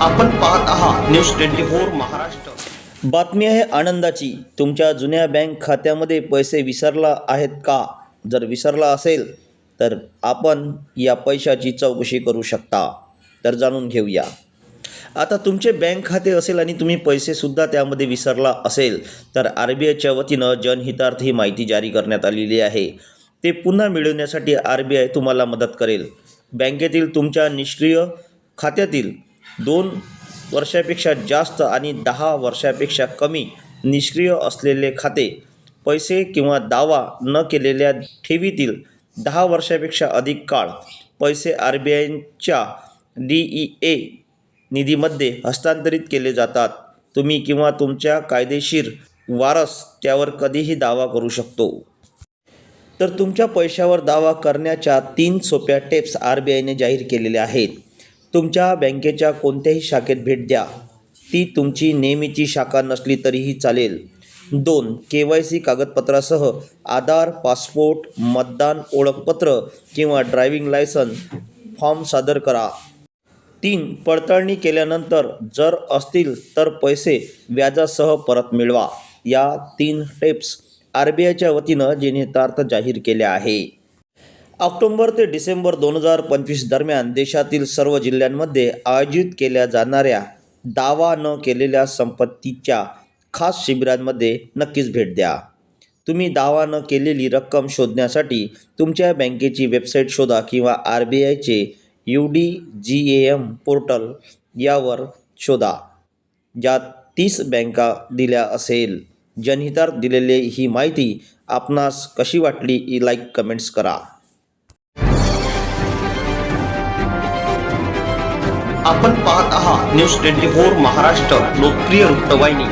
आपण पाहत आहात न्यूज ट्वेंटी फोर महाराष्ट्र. बातमी आहे आनंदाची. तुमच्या जुन्या बँक खात्यामध्ये पैसे विसरला आहेत का? जर विसरला असेल तर आपण या पैशाची चौकशी करू शकता. तर जाणून घेऊया. आता तुमचे बँक खाते असेल आणि तुम्ही पैसेसुद्धा त्यामध्ये विसरला असेल तर आर बी आयच्या वतीनं जनहितार्थ ही माहिती जारी करण्यात आलेली आहे. ते पुन्हा मिळवण्यासाठी आर बी आय तुम्हाला मदत करेल. बँकेतील तुमच्या निष्क्रिय खात्यातील दोन वर्षापेक्षा जास्त आणि दहा वर्षापेक्षा कमी निष्क्रिय असलेले खाते पैसे किंवा दावा न केलेल्या ठेवीतील दहा वर्षापेक्षा अधिक काळ पैसे आर बी आयच्या डी ई ए निधीमध्ये हस्तांतरित केले जातात. तुम्ही किंवा तुमच्या कायदेशीर वारस त्यावर कधीही दावा करू शकतो. तर तुमच्या पैशावर दावा करण्याच्या तीन सोप्या टेप्स आर बी आयने जाहीर केलेल्या आहेत. तुमच्या बँकेच्या कोणत्याही शाखेत भेट द्या. ती तुमची नेहमीची शाखा नसली तरीही चालेल. दोन के वाय सी कागदपत्रासह आधार पासपोर्ट मतदान ओळखपत्र किंवा ड्रायव्हिंग लायसन फॉर्म सादर करा. तीन पडताळणी केल्यानंतर जर असतील तर पैसे व्याजासह परत मिळवा. या तीन टेप्स आर बी आयच्या वतीनं जिनेतार्थ जाहीर केल्या आहे. ऑक्टोबर ते डिसेंबर दोन हजार पंचवीस दरम्यान देशातील सर्व जिल्ह्यांमध्ये आयोजित केल्या जाणाऱ्या दावा न केलेल्या संपत्तीच्या खास शिबिरांमध्ये नक्कीच भेट द्या. तुम्ही दावा न केलेली रक्कम शोधण्यासाठी तुमच्या बँकेची वेबसाईट शोधा किंवा आर बी आयचे U D G A M portal यावर शोधा ज्यात तीस बँका दिल्या असेल. जनहितार्थ दिलेली ही माहिती आपणास कशी वाटली लाईक कमेंट्स करा. आपण पाहत आहात न्यूज ट्वेंटी फोर महाराष्ट्र लोकप्रिय वृत्तवाहिनी.